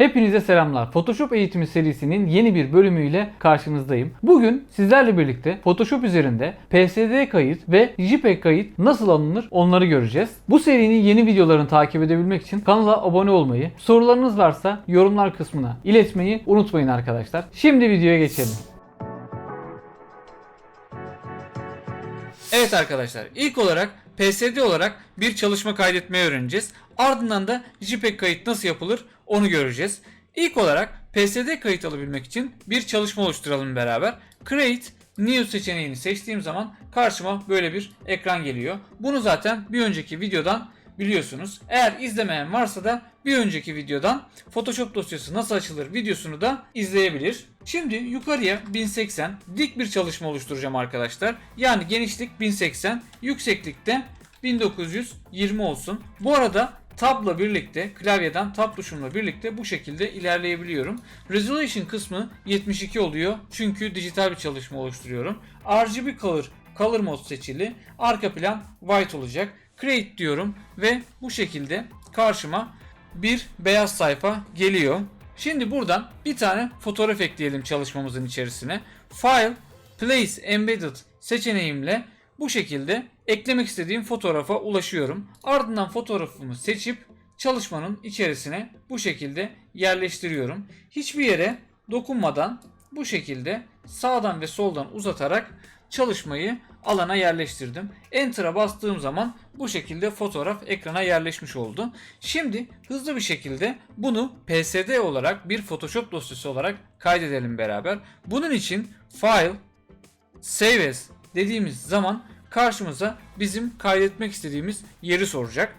Hepinize selamlar. Photoshop eğitimi serisinin yeni bir bölümüyle karşınızdayım. Bugün sizlerle birlikte Photoshop üzerinde PSD kayıt ve JPEG kayıt nasıl alınır onları göreceğiz. Bu serinin yeni videolarını takip edebilmek için kanala abone olmayı, sorularınız varsa yorumlar kısmına iletmeyi unutmayın arkadaşlar. Şimdi videoya geçelim. Evet arkadaşlar ilk olarak PSD olarak bir çalışma kaydetmeyi öğreneceğiz. Ardından da JPEG kayıt nasıl yapılır onu göreceğiz. İlk olarak PSD kayıt alabilmek için bir çalışma oluşturalım beraber. Create New seçeneğini seçtiğim zaman karşıma böyle bir ekran geliyor. Bunu zaten bir önceki videodan biliyorsunuz. Eğer izlemeyen varsa da bir önceki videodan Photoshop dosyası nasıl açılır videosunu da izleyebilir. Şimdi yukarıya 1080 dik bir çalışma oluşturacağım arkadaşlar. Yani genişlik 1080, yükseklikte 1920 olsun. Bu arada tabla birlikte klavyeden tab tuşumla birlikte bu şekilde ilerleyebiliyorum. Resolution kısmı 72 oluyor çünkü dijital bir çalışma oluşturuyorum. RGB Color Color Mode seçili. Arka plan white olacak. Create diyorum ve bu şekilde karşıma bir beyaz sayfa geliyor. Şimdi buradan bir tane fotoğraf ekleyelim çalışmamızın içerisine. File, Place Embedded seçeneğimle bu şekilde eklemek istediğim fotoğrafa ulaşıyorum. Ardından fotoğrafımı seçip çalışmanın içerisine bu şekilde yerleştiriyorum. Hiçbir yere dokunmadan bu şekilde sağdan ve soldan uzatarak çalışmayı alana yerleştirdim. Enter'a bastığım zaman bu şekilde fotoğraf ekrana yerleşmiş oldu. Şimdi hızlı bir şekilde bunu PSD olarak bir Photoshop dosyası olarak kaydedelim beraber. Bunun için File, Save As dediğimiz zaman karşımıza bizim kaydetmek istediğimiz yeri soracak.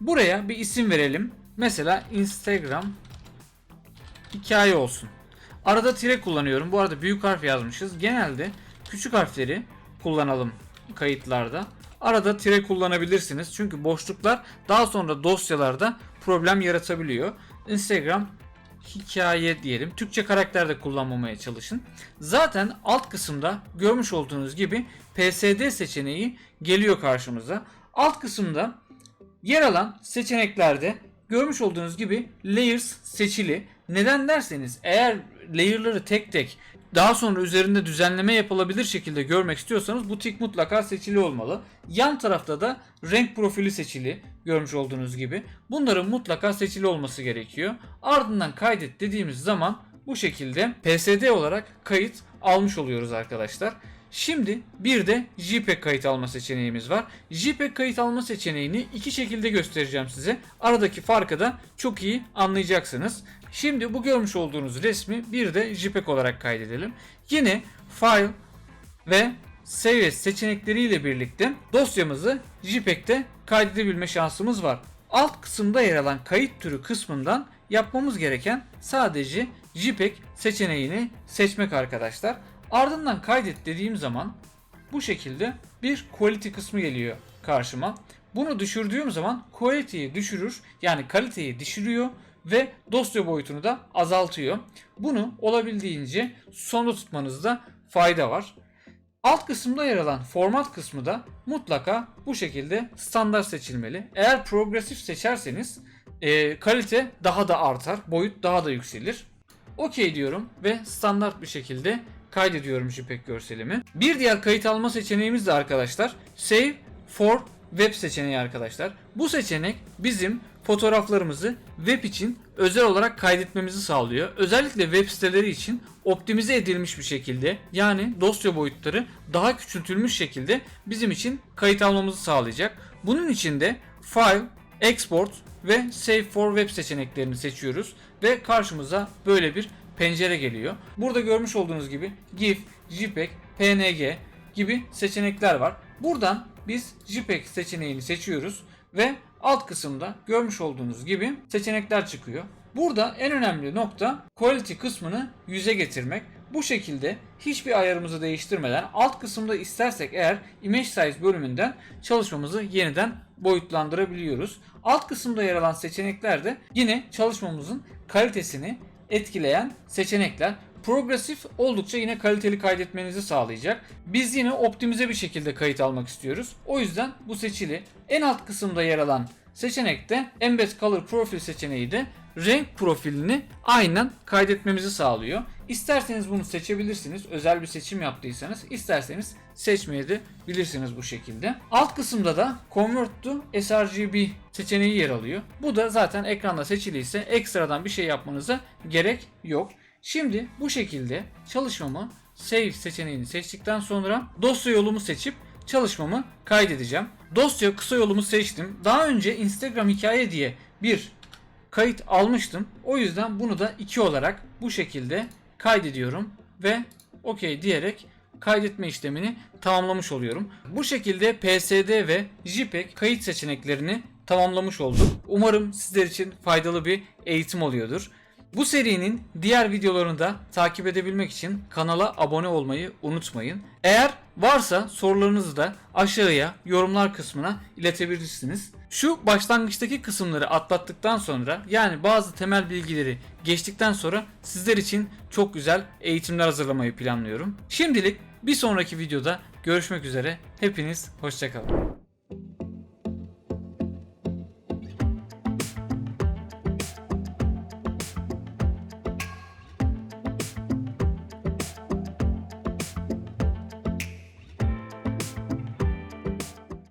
Buraya bir isim verelim. Mesela Instagram hikaye olsun. Arada tire kullanıyorum. Bu arada büyük harf yazmışız. Genelde küçük harfleri kullanalım kayıtlarda. Arada tire kullanabilirsiniz. Çünkü boşluklar daha sonra dosyalarda problem yaratabiliyor. Instagram hikaye diyelim. Türkçe karakter de kullanmamaya çalışın. Zaten alt kısımda görmüş olduğunuz gibi PSD seçeneği geliyor karşımıza. Alt kısımda yer alan seçeneklerde görmüş olduğunuz gibi layers seçili. Neden derseniz eğer layer'ları tek tek daha sonra üzerinde düzenleme yapılabilir şekilde görmek istiyorsanız bu tik mutlaka seçili olmalı. Yan tarafta da renk profili seçili görmüş olduğunuz gibi. Bunların mutlaka seçili olması gerekiyor. Ardından kaydet dediğimiz zaman bu şekilde PSD olarak kayıt almış oluyoruz arkadaşlar. Şimdi bir de JPEG kayıt alma seçeneğimiz var. JPEG kayıt alma seçeneğini iki şekilde göstereceğim size. Aradaki farkı da çok iyi anlayacaksınız. Şimdi bu görmüş olduğunuz resmi bir de JPEG olarak kaydedelim. Yine File ve Save seçenekleriyle birlikte dosyamızı JPEG'te kaydedebilme şansımız var. Alt kısımda yer alan kayıt türü kısmından yapmamız gereken sadece JPEG seçeneğini seçmek arkadaşlar. Ardından kaydet dediğim zaman bu şekilde bir quality kısmı geliyor karşıma. Bunu düşürdüğüm zaman quality'yi düşürür yani kaliteyi düşürüyor ve dosya boyutunu da azaltıyor. Bunu olabildiğince sonda tutmanızda fayda var. Alt kısımda yer alan format kısmı da mutlaka bu şekilde standart seçilmeli. Eğer progresif seçerseniz e, kalite daha da artar, boyut daha da yükselir. OK diyorum ve standart bir şekilde kaydediyorum JPEG görselimi. Bir diğer kayıt alma seçeneğimiz de arkadaşlar Save for Web seçeneği arkadaşlar. Bu seçenek bizim fotoğraflarımızı web için özel olarak kaydetmemizi sağlıyor. Özellikle web siteleri için optimize edilmiş bir şekilde yani dosya boyutları daha küçültülmüş şekilde bizim için kayıt almamızı sağlayacak. Bunun için de File, Export ve Save for Web seçeneklerini seçiyoruz ve karşımıza böyle bir pencere geliyor. Burada görmüş olduğunuz gibi GIF, JPEG, PNG gibi seçenekler var. Buradan biz JPEG seçeneğini seçiyoruz ve alt kısımda görmüş olduğunuz gibi seçenekler çıkıyor. Burada en önemli nokta quality kısmını yüze getirmek. Bu şekilde hiçbir ayarımızı değiştirmeden alt kısımda istersek eğer image size bölümünden çalışmamızı yeniden boyutlandırabiliyoruz. Alt kısımda yer alan seçenekler de yine çalışmamızın kalitesini etkileyen seçenekler. Progresif oldukça yine kaliteli kaydetmenizi sağlayacak. Biz yine optimize bir şekilde kayıt almak istiyoruz. O yüzden bu seçili. En alt kısımda yer alan seçenekte Embed Color Profile seçeneği de renk profilini aynen kaydetmemizi sağlıyor. İsterseniz bunu seçebilirsiniz. Özel bir seçim yaptıysanız isterseniz seçmeye de bilirsiniz bu şekilde. Alt kısımda da Convert to sRGB seçeneği yer alıyor. Bu da zaten ekranda seçiliyse ekstradan bir şey yapmanıza gerek yok. Şimdi bu şekilde çalışmamı Save seçeneğini seçtikten sonra dosya yolumu seçip çalışmamı kaydedeceğim. Dosya kısa yolumu seçtim. Daha önce Instagram hikaye diye bir kayıt almıştım. O yüzden bunu da 2 olarak bu şekilde kaydediyorum ve OK diyerek kaydetme işlemini tamamlamış oluyorum. Bu şekilde PSD ve JPEG kayıt seçeneklerini tamamlamış olduk. Umarım sizler için faydalı bir eğitim oluyordur. Bu serinin diğer videolarını da takip edebilmek için kanala abone olmayı unutmayın. Eğer varsa sorularınızı da aşağıya yorumlar kısmına iletebilirsiniz. Şu başlangıçtaki kısımları atlattıktan sonra yani bazı temel bilgileri geçtikten sonra sizler için çok güzel eğitimler hazırlamayı planlıyorum. Şimdilik bir sonraki videoda görüşmek üzere. Hepiniz hoşçakalın.